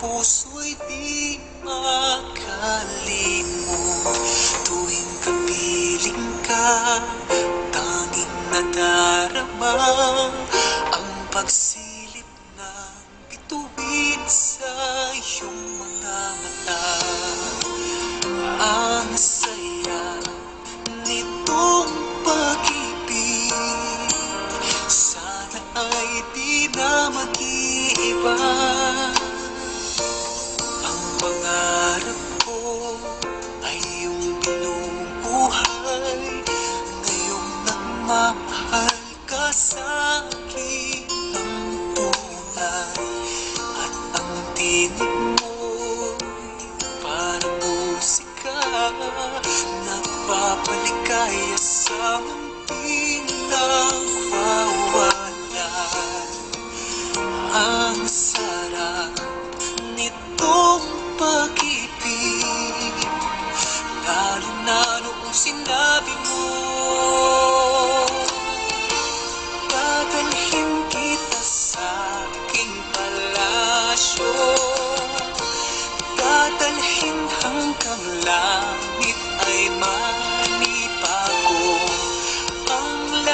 puso'y di makalimot Tuwing kapiling ka, tanging nadarama Ang pagsilip ng bituin sa iyong mga mata. Ang saya nitong pag-ibig Sana ay di na mag-iiba Nagpapaligaya sa munting nagwawalan Ang sarap nitong pag-ibig Lalo na noong sinabi mo. Dadalhin kita sa aking palasyo Dadalhin hanggang langit ay manibago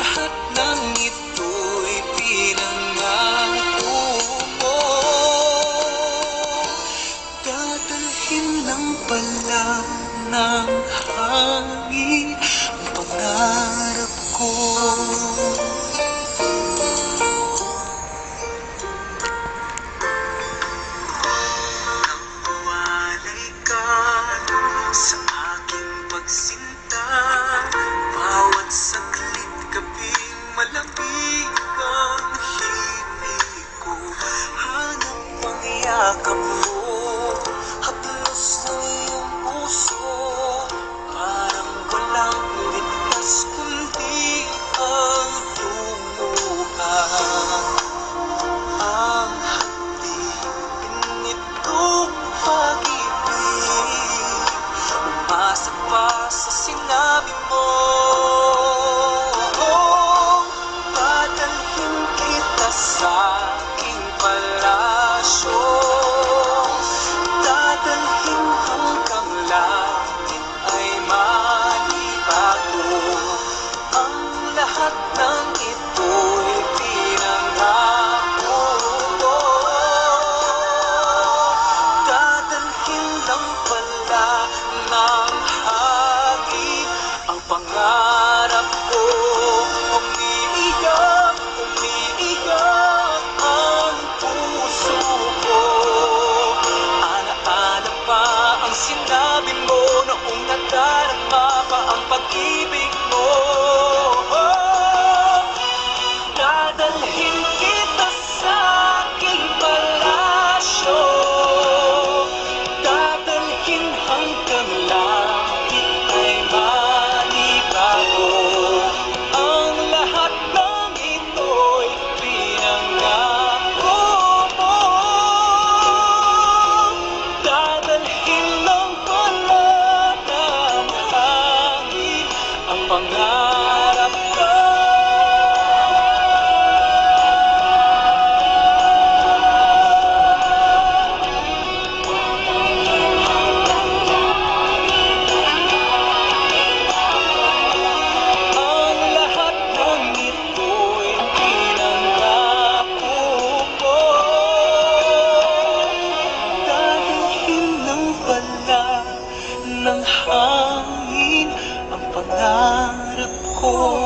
lahat ng ito'y pinangako. Mo Dadalhin ng pala ng Sinabi mo na ungatan ang mapa ang pag-ibig mo. Oh, Dadalhin kita sa aking palasyo. Dadalhin hanggang lahat. pangako. harap ko.